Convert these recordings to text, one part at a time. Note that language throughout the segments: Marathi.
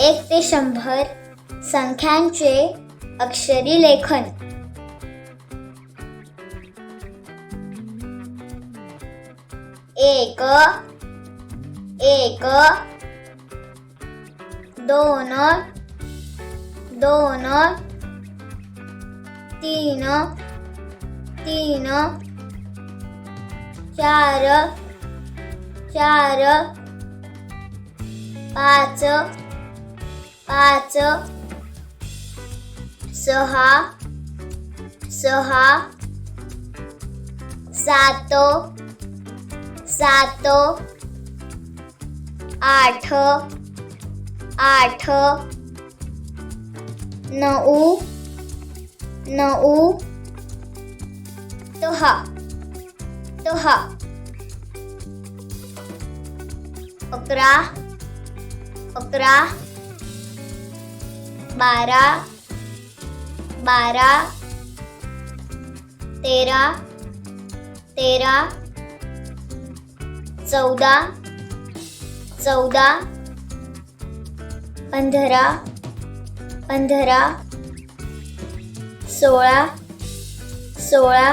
एक ते शंभर संख्यांचे अक्षरी लेखन. एक एक दोन दोन तीन तीन चार चार पाच पाच सहा सहा सात सात आठ आठ नऊ नऊ दहा दहा अकरा अकरा बारा बारा तेरा तेरा चौदा चौदा पंधरा पंधरा सोळा सोळा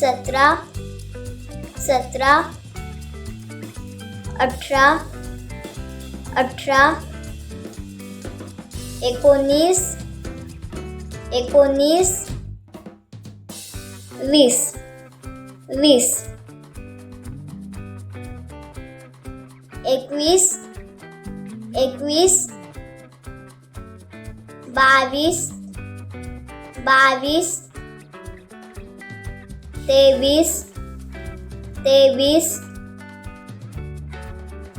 सतरा सतरा अठरा अठरा एकोणीस एकोणीस वीस वीस एकवीस एकवीस बावीस बावीस तेवीस तेवीस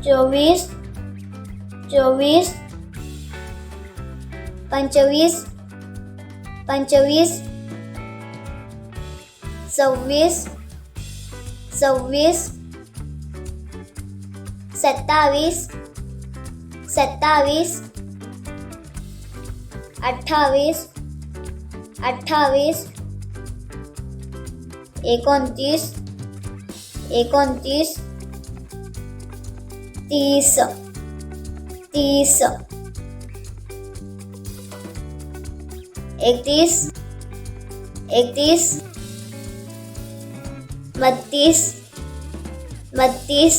चोवीस चोवीस पंचवीस पंचवीस सव्वीस सव्वीस सत्तावीस सत्तावीस अठ्ठावीस अठ्ठावीस एकोणतीस एकोणतीस तीस तीस एकतीस एकतीस बत्तीस बत्तीस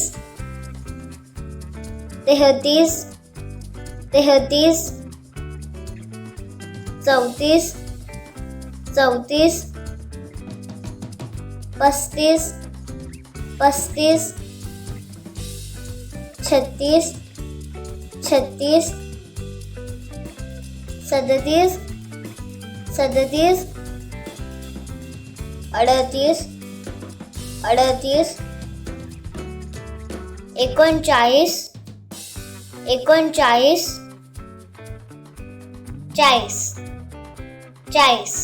तेहतीस तेहतीस चौतीस चौतीस पस्तीस पस्तीस छत्तीस छत्तीस सदतीस सदतीस अडतीस अडतीस एकोणचाळीस एकोणचाळीस चाळीस चाळीस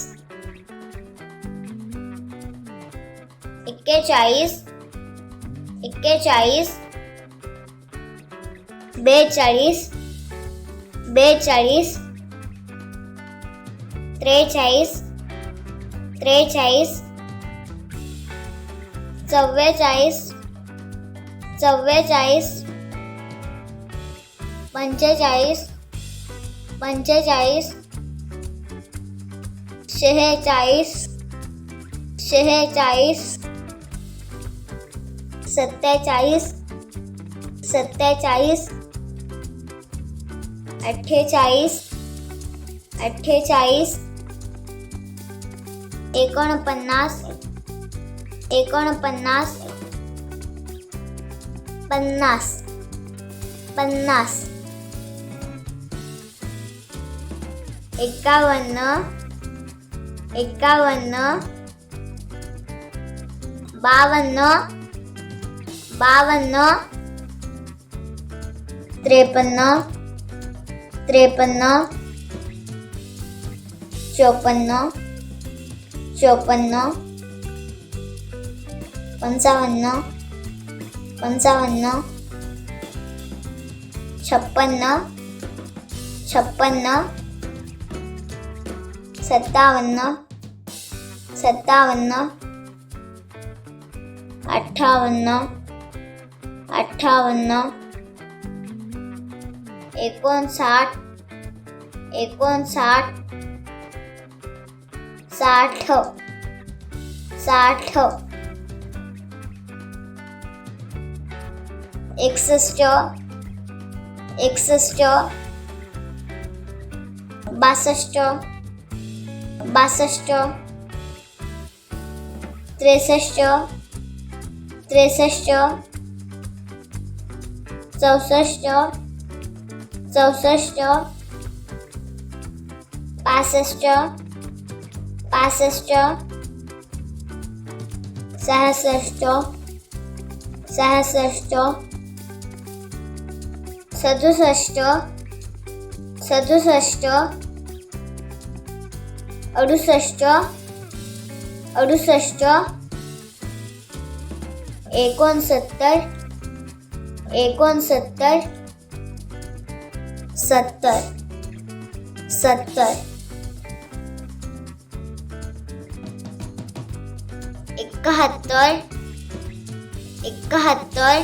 एक्केचाळीस एक्केचाळीस बेचाळीस बेचाळीस त्रेचाळीस त्रेचाळीस चव्वेचाळीस चव्वेचाळीस पंचेचाळीस पंचेचाळीस शेहेचाळीस शेहेचाळीस सत्तेचाळीस सत्तेचाळीस अठ्ठेचाळीस अठ्ठेचाळीस एकोणपन्नास एकोणपन्नास पन्नास पन्नास. एकावन्न एकावन्न बावन्न बावन्न त्रेपन्न त्रेपन्न चोपन्न. चोपन्न पंचावन्न पंचावन्न छप्पन्न छप्पन्न सत्तावन्न सत्तावन्न अठ्ठावन्न अठ्ठावन्न एकोणसाठ एकोणसाठ साठ साठ। एकसष्ट एकसष्ट बासष्ट बासष्ट त्रेसष्ट त्रेसष्ट चौसष्ट चौसष्ट पासष्ट। पासष्ट सहसष्ट सहसष्ट सदुसष्ट सदुसष्ट अडुसष्ट अडुसष्ट एकोणसत्तर एकोणसत्तर सत्तर सत्तर इकहत्तर इकहत्तर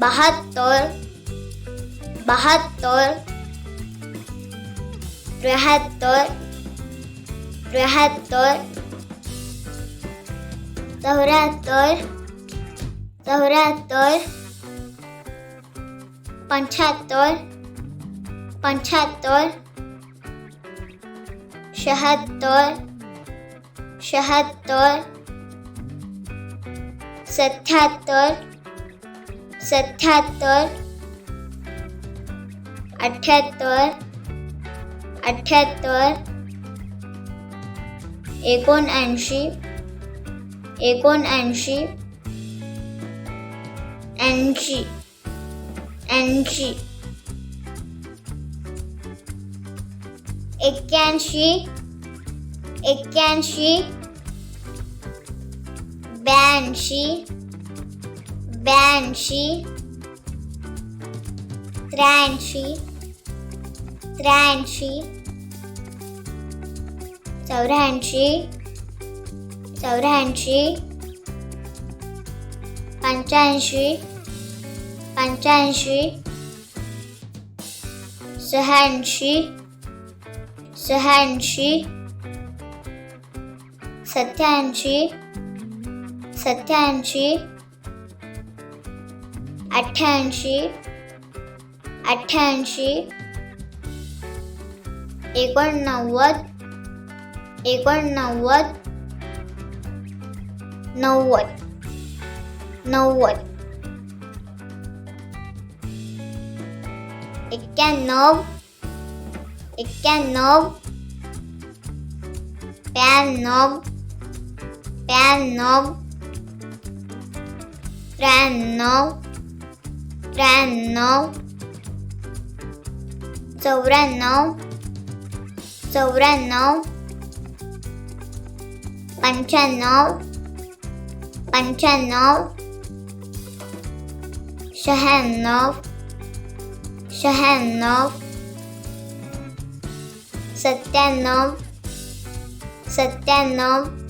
बहत्तर बहत्तर तिहत्तर तिहत्तर चौहत्तर चौहत्तर पंचहत्तर पंचहत्तर छहत्तर शहात्तर सत्याहत्तर सत्याहत्तर अठ्ठ्याहत्तर अठ्ठ्याहत्तर एकोणऐंशी एकोणऐंशी ऐंशी ऐंशी एक्क्याऐंशी Ekkenshi Banshee Banshee Transhi Transhi Chauranshi Chauranshi Panchanshi Panchanshi Sahanshi Sahanshi सत्याऐंशी सत्याऐंशी अठ्ठ्याऐंशी अठ्ठ्याऐंशी एकोणनव्वद एकोणनव्वद नव्वद नव्वद एक्क्याण्णव एक्क्याण्णव ब्याण्णव piano, piano, piano, soprano, soprano, panciano, panciano, soprano, soprano, soprano, soprano, soprano, soprano, soprano, soprano, soprano, soprano, soprano, soprano, soprano,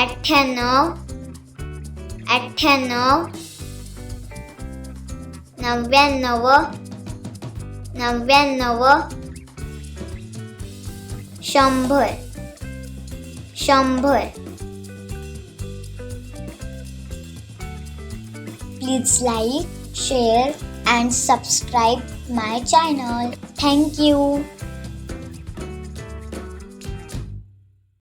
अठ्ठ्याण्णव अठ्ठ्याण्णव नव्याण्णव नव्याण्णव शंभर शंभर Please like, share and subscribe my channel. Thank you.